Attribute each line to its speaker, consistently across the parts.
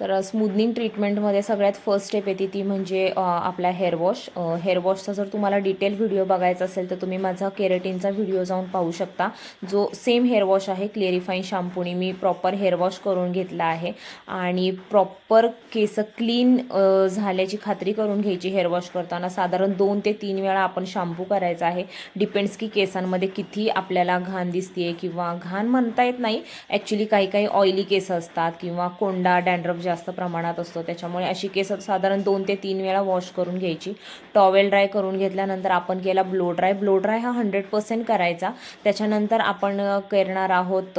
Speaker 1: तर स्मूदनिंग ट्रीटमेंटमध्ये सगळ्यात first step येते ती म्हणजे आपला हेअर वॉश हेअर वॉशचा जर तुम्हाला डिटेल व्हिडिओ बघायचा असेल तर तुम्ही माझा केरेटिनचा व्हिडिओ जाऊन पाहू शकता. जो सेम हेअर वॉश आहे क्लिअरिफाईन शॅम्पूने मी प्रॉपर हेअर वॉश करून घेतला आहे. आणि प्रॉपर केस क्लीन झाल्याची खात्री करून घ्यायची हेअर वॉश करताना. साधारण दोन ते तीन वेळा आपण शॅम्पू करायचा आहे. डिपेंड्स की केसांमध्ये किती आपल्याला घाण दिसते किंवा घाण म्हणता येत नाही. ॲक्च्युली काही काही ऑइली केस असतात किंवा कोंडा डॅन्ड्रफ जास्त प्रमाणात असतो. त्याच्यामुळे अशी केस साधारण दोन ते तीन वेळा वॉश करून घ्यायची. टॉवेल ड्राय करून घेतल्यानंतर आपण केला ब्लो ड्राय ब्लो ड्राय हा हंड्रेड पर्सेंट करायचा. त्याच्यानंतर आपण करणार आहोत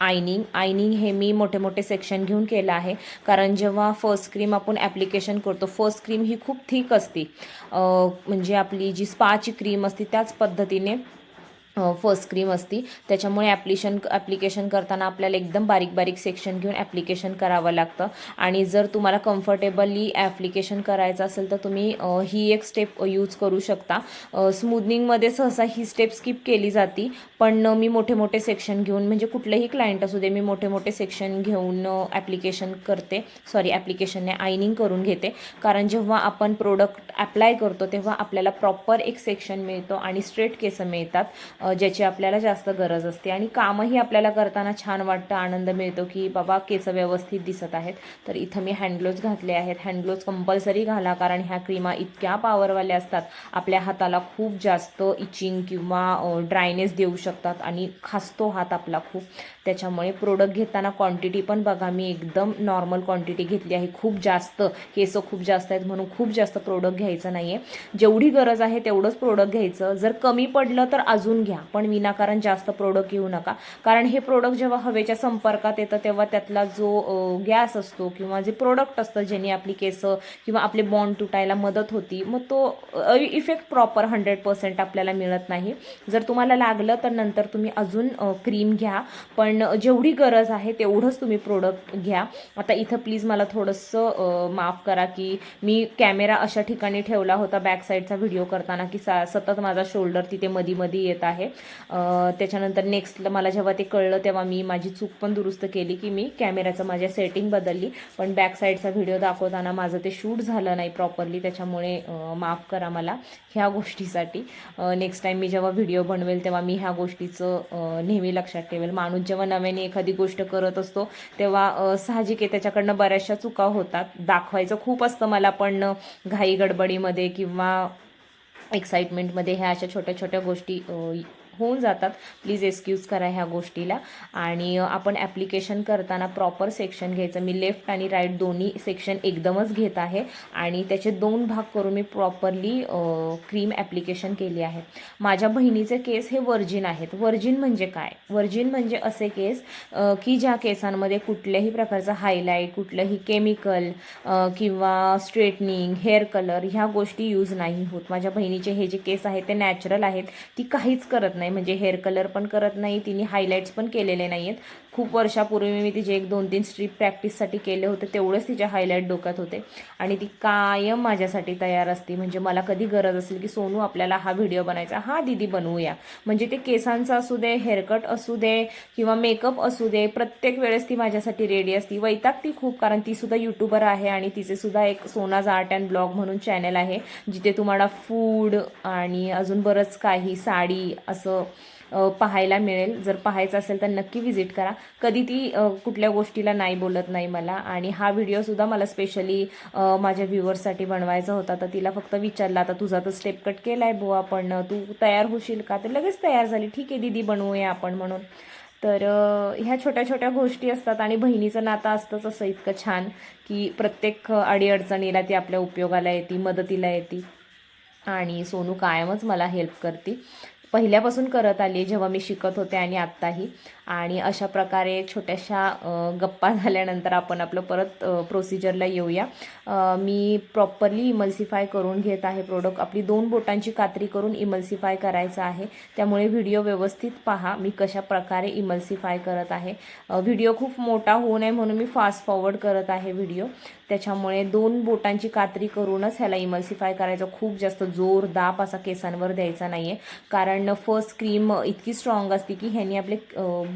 Speaker 1: आयनिंग आयनिंग हे मी मोठे मोठे सेक्शन घेऊन केलं आहे. कारण जेव्हा फर्स्ट क्रीम आपण ॲप्लिकेशन करतो फर्स्ट क्रीम ही खूप थिक असते. म्हणजे आपली जी स्पाची क्रीम असते त्याच पद्धतीने फर्स्ट क्रीम असती. त्याच्यामुळे ॲप्लिशन ॲप्लिकेशन करताना आपल्याला एकदम बारीक बारीक सेक्शन घेऊन ॲप्लिकेशन करावं लागतं. आणि जर तुम्हाला कम्फर्टेबली ॲप्लिकेशन करायचं असेल तर तुम्ही ही एक स्टेप यूज करू शकता. स्मूदनिंगमध्ये सहसा ही स्टेप स्किप केली जाते. पण मी मोठे मोठे सेक्शन घेऊन म्हणजे कुठलंही क्लायंट असू दे मी मोठे मोठे सेक्शन घेऊन ॲप्लिकेशन करते. सॉरी ॲप्लिकेशनने आयनिंग करून घेते. कारण जेव्हा आपण प्रोडक्ट ॲप्लाय करतो तेव्हा आपल्याला प्रॉपर एक सेक्शन मिळतो आणि स्ट्रेट केस मिळतात. ज्याची आपल्याला जास्त गरज असते. आणि कामही आपल्याला करताना छान वाटतं आनंद मिळतो की बाबा केस व्यवस्थित दिसत आहेत. तर इथं मी हँडग्लोव्ज घातले आहेत. हँडग्लोव्ज कंपल्सरी घाला कारण ह्या क्रीमा इतक्या पॉवरवाल्या असतात. आपल्या हाताला खूप जास्त इचिंग किंवा ड्रायनेस देऊ शकतात आणि खासतो हात आपला खूप. त्याच्यामुळे प्रोडक्ट घेताना क्वांटिटी पण बघा. मी एकदम नॉर्मल क्वांटिटी घेतली आहे. खूप जास्त केस खूप जास्त आहेत म्हणून खूप जास्त प्रोडक्ट घ्यायचं नाही आहे जेवढी गरज आहे तेवढंच प्रोडक्ट घ्यायचं. जर कमी पडलं तर अजून घ्या. पण विनाकारण जास्त प्रोडक्ट घेऊ नका. कारण हे प्रोडक्ट जेव्हा हवेच्या संपर्कात येतं तेव्हा त्यातला जो गॅस असतो किंवा जे प्रोडक्ट असतं ज्याने आपली केस किंवा आपले बॉन्ड तुटायला मदत होती मग तो इफेक्ट प्रॉपर हंड्रेड पर्सेंट आपल्याला मिळत नाही. जर तुम्हाला लागलं तर नंतर तुम्ही अजून क्रीम घ्या. पण जेवढी गरज आहे तेवढंच तुम्ही प्रोडक्ट घ्या. आता इथं प्लीज मला थोडंसं माफ करा की मी कॅमेरा अशा ठिकाणी ठेवला होता बॅक साईडचा व्हिडिओ करताना की सा सतत माझा शोल्डर तिथे मधी मधी येत आहे. आहे. त्याच्यानंतर नेक्स्ट मला जेव्हा ते कळलं तेव्हा मी माझी चूक पण दुरुस्त केली की मी कॅमेऱ्याचं माझ्या सेटिंग बदलली. पण बॅक साईडचा व्हिडिओ दाखवताना माझं ते शूट झालं नाही प्रॉपरली त्याच्यामुळे माफ करा मला ह्या गोष्टीसाठी. नेक्स्ट टाईम मी जेव्हा व्हिडिओ बनवेल तेव्हा मी ह्या गोष्टीचं नेहमी लक्षात ठेवेल. माणूस जेव्हा नव्याने एखादी गोष्ट करत असतो तेव्हा साहजिक आहे त्याच्याकडनं बऱ्याचशा चुका होतात. दाखवायचं खूप असतं मला पण घाई गडबडीमध्ये किंवा एक्साइटमेंटमध्ये ह्या अशा छोट्या छोट्या गोष्टी होऊन जातात. प्लीज एक्सक्यूज करा ह्या गोष्टीला. आणि आपण ॲप्लिकेशन करताना प्रॉपर सेक्शन घ्यायचं. मी लेफ्ट आणि राईट दोन्ही सेक्शन एकदमच घेत आहे. आणि त्याचे दोन भाग करून मी प्रॉपरली क्रीम ॲप्लिकेशन केली आहे. माझ्या बहिणीचे केस हे वर्जिन आहेत. वर्जिन म्हणजे काय? वर्जिन म्हणजे असे केस की ज्या केसांमध्ये कुठल्याही प्रकारचं हायलाईट कुठलंही केमिकल किंवा स्ट्रेटनिंग हेअर कलर ह्या गोष्टी यूज नाही होत. माझ्या बहिणीचे हे जे केस आहेत ते नॅचरल आहेत. ती काहीच करत नाही. म्हणजे हेअर कलर पण करत नाही तिने हायलाईट्स पण केलेले नाही आहेत खूप वर्षापूर्वी मी तिचे एक दोन तीन स्ट्रीप प्रॅक्टिससाठी केले होते तेवढेच तिचे हायलाईट डोक्यात होते. आणि ती कायम माझ्यासाठी तयार असते. म्हणजे मला कधी गरज असेल की सोनू आपल्याला हा व्हिडिओ बनायचा हा दीदी बनवूया. म्हणजे ते केसांचा असू दे हेअरकट असू दे किंवा मेकअप असू दे प्रत्येक वेळेस ती माझ्यासाठी रेडी असती. वैतागती खूप कारण ती सुद्धा युट्यूबर आहे आणि तिचे सुद्धा एक सोनाज आर्ट अँड ब्लॉग म्हणून चॅनल आहे जिथे तुम्हाला फूड आणि अजून बरंच काही साडी असं पाहायला मिळेल. जर पाहायचं असेल तर नक्की व्हिजिट करा. कधी ती कुठल्या गोष्टीला नाही बोलत नाही मला. आणि हा व्हिडिओसुद्धा मला स्पेशली माझ्या व्ह्युअर्ससाठी बनवायचा होता. तर तिला फक्त विचारला आता तुझा तर स्टेप कट केला आहे बुवा पण तू तयार होशील का? तर लगेच तयार झाली. ठीक आहे दीदी बनवूया आपण म्हणून. तर ह्या छोट्या छोट्या गोष्टी असतात आणि बहिणीचं नातं असतंच असं इतकं छान की प्रत्येक अडीअडचणीला ती आपल्या उपयोगाला येते मदतीला येते. आणि सोनू कायमच मला हेल्प करते. पहिल्यापासून करत आली जेव्हा मी शिकत होते आणि आत्ताही. आणि अशा प्रकारे छोट्याशा गप्पा झाल्यानंतर आपण आपलं परत प्रोसिजरला येऊया. मी प्रॉपरली इमल्सिफाय करून घेत आहे प्रोडक्ट आपली दोन बोटांची कात्री करून इमल्सिफाय करायचं आहे. त्यामुळे व्हिडिओ व्यवस्थित पहा. मी कशा प्रकारे इमल्सिफाय करत आहे. व्हिडिओ खूप मोठा होऊ नये म्हणून मी फास्ट फॉरवर्ड करत आहे व्हिडिओ त्याच्यामुळे दोन बोटांची कात्री करूनच ह्याला इमल्सिफाय करायचं. खूप जास्त जोर दाब असा केसांवर द्यायचा नाही आहे कारण फर्स्ट क्रीम इतकी स्ट्रॉंग असते की ह्यानी आपले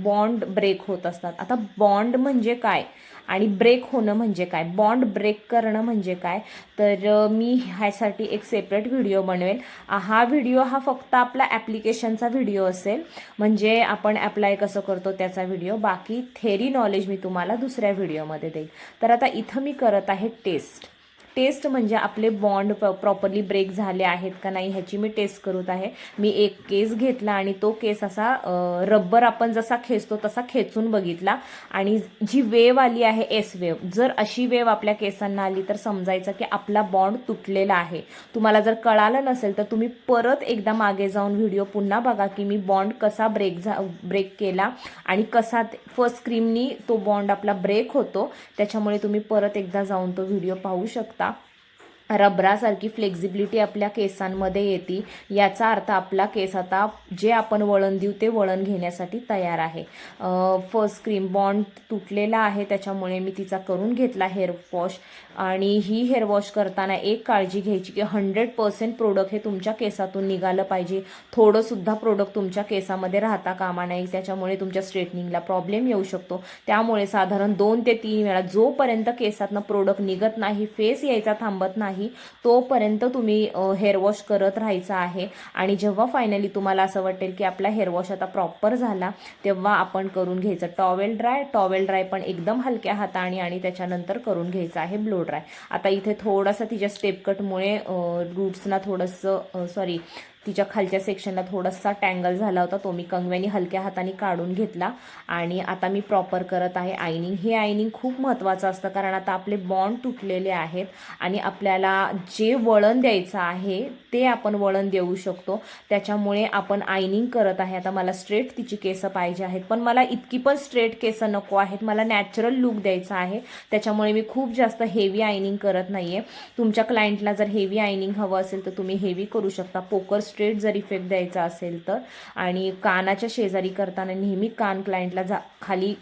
Speaker 1: बॉन्ड ब्रेक होत असतात. आता बॉन्ड म्हणजे काय? आणि ब्रेक होणं म्हणजे काय? बॉन्ड ब्रेक करणं म्हणजे काय? तर मी ह्यासाठी एक सेपरेट व्हिडिओ बनवेल. हा व्हिडिओ हा फक्त आपला ॲप्लिकेशनचा व्हिडिओ असेल. म्हणजे आपण ॲप्लाय कसं करतो त्याचा व्हिडिओ. बाकी थेरी नॉलेज मी तुम्हाला दुसऱ्या व्हिडिओमध्ये देईल. तर आता इथं मी करत आहे टेस्ट. टेस्ट म्हणजे आपले बॉन्ड प्रॉपरली ब्रेक झाले आहेत का नाही ह्याची मी टेस्ट करत आहे. मी एक केस घेतला आणि तो केस असा रब्बर आपण जसा खेचतो तसा खेचून बघितला. आणि जी वेव आली आहे एस वेव जर अशी वेव आपल्या केसांना आली तर समजायचं की आपला बॉन्ड तुटलेला आहे. तुम्हाला जर कळालं नसेल तर तुम्ही परत एकदा मागे जाऊन व्हिडिओ पुन्हा बघा की मी बॉन्ड कसा ब्रेक झा ब्रेक केला आणि कसा फर्स्ट क्रीमनी तो बॉन्ड आपला ब्रेक होतो. त्याच्यामुळे तुम्ही परत एकदा जाऊन तो व्हिडिओ पाहू शकता. रबरासारखी फ्लेक्झिबिलिटी आपल्या केसांमध्ये येते याचा अर्थ आपला केस आता जे आपण वळण देऊ ते वळण घेण्यासाठी तयार आहे. फर्स्ट क्रीम बॉन्ड तुटलेला आहे त्याच्यामुळे मी तिचा करून घेतला हेअर वॉश आणि ही हेअर वॉश करताना एक काळजी घ्यायची की हंड्रेड पर्सेंट प्रोडक्ट हे तुमच्या केसातून निघालं पाहिजे. थोडंसुद्धा प्रोडक्ट तुमच्या केसामध्ये राहता कामा नाही त्याच्यामुळे तुमच्या स्ट्रेटनिंगला प्रॉब्लेम येऊ शकतो. त्यामुळे साधारण दोन ते तीन वेळा जोपर्यंत केसातनं प्रोडक्ट निघत नाही फेस यायचा थांबत नाही तोपर्यंत तुम्ही हेअर वॉश करत राहायचं आहे. आणि जेव्हा फायनली तुम्हाला असं वाटेल की आपला हेअर वॉश आता प्रॉपर झाला तेव्हा आपण करून घ्यायचं. टॉवेल ड्राय टॉवेल ड्राय पण एकदम हलक्या हाताने आणि त्याच्यानंतर करून घ्यायचं आहे ब्लो ड्राय आता इथे थोडासा तिच्या स्टेप कटमुळे रूट्सना थोडंसं सॉरी तिच्या खालच्या सेक्शनला थोडासा टँगल झाला होता. तो मी कंगव्यानी हलक्या हाताने काढून घेतला. आणि आता मी प्रॉपर करत आहे आयनिंग हे आयनिंग खूप महत्त्वाचं असतं कारण आता आपले बॉन्ड तुटलेले आहेत आणि आपल्याला जे वळण द्यायचं आहे ते आपण वळण देऊ शकतो. त्याच्यामुळे आपण आयनिंग करत आहे. आता मला स्ट्रेट तिची केसं पाहिजे आहेत. पण मला इतकी पण स्ट्रेट केसं नको आहेत. मला नॅचरल लुक द्यायचा आहे. त्याच्यामुळे मी खूप जास्त हेवी आयनिंग करत नाही आहे तुमच्या क्लायंटला जर हेवी आयनिंग हवं असेल तर तुम्ही हेवी करू शकता. पोकर स्ट्रेट जर इफेक्ट द्यायचा असेल तर. आणि कानाच्या शेजारी करताना नेहमी कान क्लायंटला जा खाली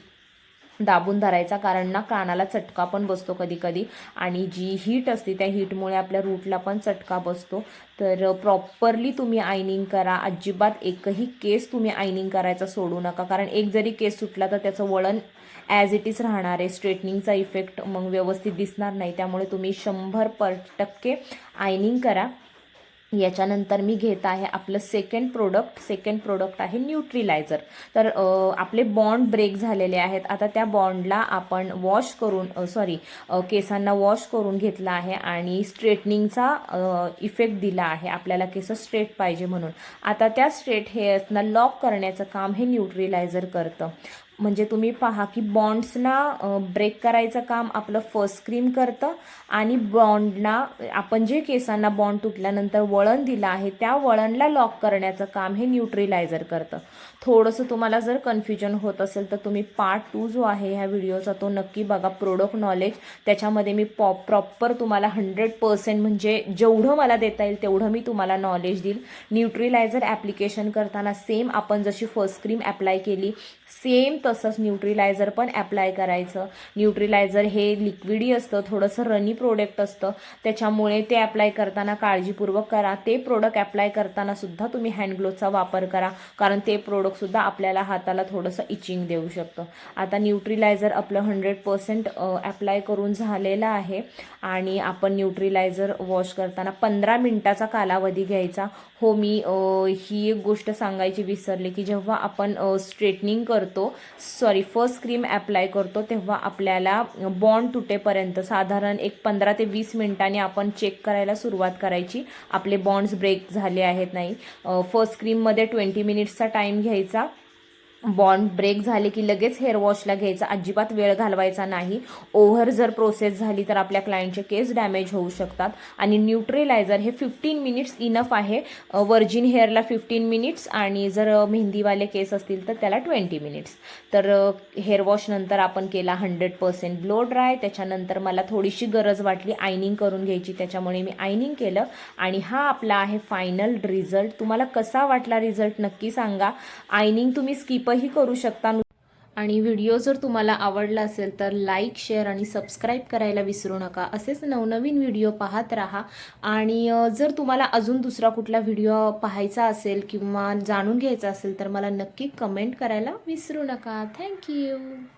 Speaker 1: दाबून धरायचा कारण ना कानाला चटका पण बसतो कधी कधी आणि जी हीट असते त्या हीटमुळे आपल्या रूटला पण चटका बसतो. तर प्रॉपरली तुम्ही आयनिंग करा. अजिबात एकही केस तुम्ही आयनिंग करायचा सोडू नका. कारण एक जरी केस सुटला तर त्याचं वळण ॲज इट इज राहणार आहे. स्ट्रेटनिंगचा इफेक्ट मग व्यवस्थित दिसणार नाही. त्यामुळे तुम्ही शंभर पर टक्के आयनिंग करा. याच्यानंतर मी घेत आहे आपलं सेकंड प्रोडक्ट सेकंड प्रोडक्ट आहे न्यूट्रिलायझर तर आपले बॉन्ड ब्रेक झालेले आहेत. आता त्या बॉन्डला आपण वॉश करून सॉरी केसांना वॉश करून घेतला आहे आणि स्ट्रेटनिंगचा इफेक्ट दिला आहे. आपल्याला केस स्ट्रेट पाहिजे म्हणून. आता त्या स्ट्रेट हेअर्सना लॉक करण्याचं काम हे न्यूट्रिलायझर करतं. म्हणजे तुम्ही पहा की बॉन्ड्सना ब्रेक करायचं काम आपलं फर्स्ट क्रीम करतं आणि बॉन्डना आपण जे केसांना बॉन्ड तुटल्यानंतर वळण दिलं आहे त्या वळणला लॉक करण्याचं काम हे न्यूट्रिलायझर करतं. थोडंसं तुम्हाला जर कन्फ्युजन होत असेल तर तुम्ही पार्ट टू जो आहे ह्या व्हिडिओचा तो नक्की बघा. प्रोडक्ट नॉलेज त्याच्यामध्ये मी पॉ प्रॉपर तुम्हाला हंड्रेड पर्सेंट म्हणजे जेवढं मला देता येईल तेवढं मी तुम्हाला नॉलेज देईल. न्यूट्रिलायझर ॲप्लिकेशन करताना सेम आपण जशी फर्स्ट क्रीम अप्लाय केली सेम तसंच न्यूट्रिलायझर पण ॲप्लाय करायचं. न्यूट्रिलायझर हे लिक्विडी असतं थोडंसं रनी प्रोडक्ट असतं. त्याच्यामुळे ते ॲप्लाय करताना काळजीपूर्वक करा. ते प्रोडक्ट ॲप्लाय करताना सुद्धा तुम्ही हँडग्लोवचा वापर करा. कारण ते प्रोडक्टसुद्धा आपल्याला हाताला थोडंसं इचिंग देऊ शकतं. आता न्यूट्रिलायझर आपलं हंड्रेड पर्सेंट ॲप्लाय करून झालेलं आहे. आणि आपण न्यूट्रिलायझर वॉश करताना पंधरा मिनिटाचा कालावधी घ्यायचा. हो मी ही एक गोष्ट सांगायची विसरली की जेव्हा आपण स्ट्रेटनिंग करतो सॉरी फर्स्ट क्रीम अप्लाय करतो तेव्हा आपल्याला बॉन्ड तुटेपर्यंत साधारण एक पंधरा ते वीस मिनिटांनी आपण चेक करायला सुरुवात करायची. आपले बॉन्ड्स ब्रेक झाले आहेत नाही. फर्स्ट क्रीममध्ये ट्वेंटी मिनिट्सचा टाईम घ्यायचा. बॉन्ड ब्रेक झाले की लगेच हेअर वॉशला घ्यायचा. अजिबात वेळ घालवायचा नाही. ओव्हर जर प्रोसेस झाली तर आपल्या क्लायंटचे केस डॅमेज होऊ शकतात. आणि न्यूट्रिलायझर हे फिफ्टीन मिनिट्स इनफ आहे. वर्जिन हेअरला फिफ्टीन मिनिट्स आणि जर मेहंदीवाले केस असतील तर त्याला ट्वेंटी मिनिट्स तर हेअर वॉश नंतर आपण केला हंड्रेड पर्सेंट ब्लो ड्राय त्याच्यानंतर मला थोडीशी गरज वाटली आयनिंग करून घ्यायची. त्याच्यामुळे मी आयनिंग केलं. आणि हा आपला आहे फायनल रिझल्ट तुम्हाला कसा वाटला रिझल्ट नक्की सांगा. आयनिंग तुम्ही स्किपही करू शकता आणि व्हिडिओ जर तुम्हाला आवडला असेल तर लाईक शेअर आणि सबस्क्राईब करायला विसरू नका. असेच नवनवीन व्हिडिओ पाहत राहा. आणि जर तुम्हाला अजून दुसरा कुठला व्हिडिओ पाहायचा असेल किंवा जाणून घ्यायचा असेल तर मला नक्की कमेंट करायला विसरू नका. थँक्यू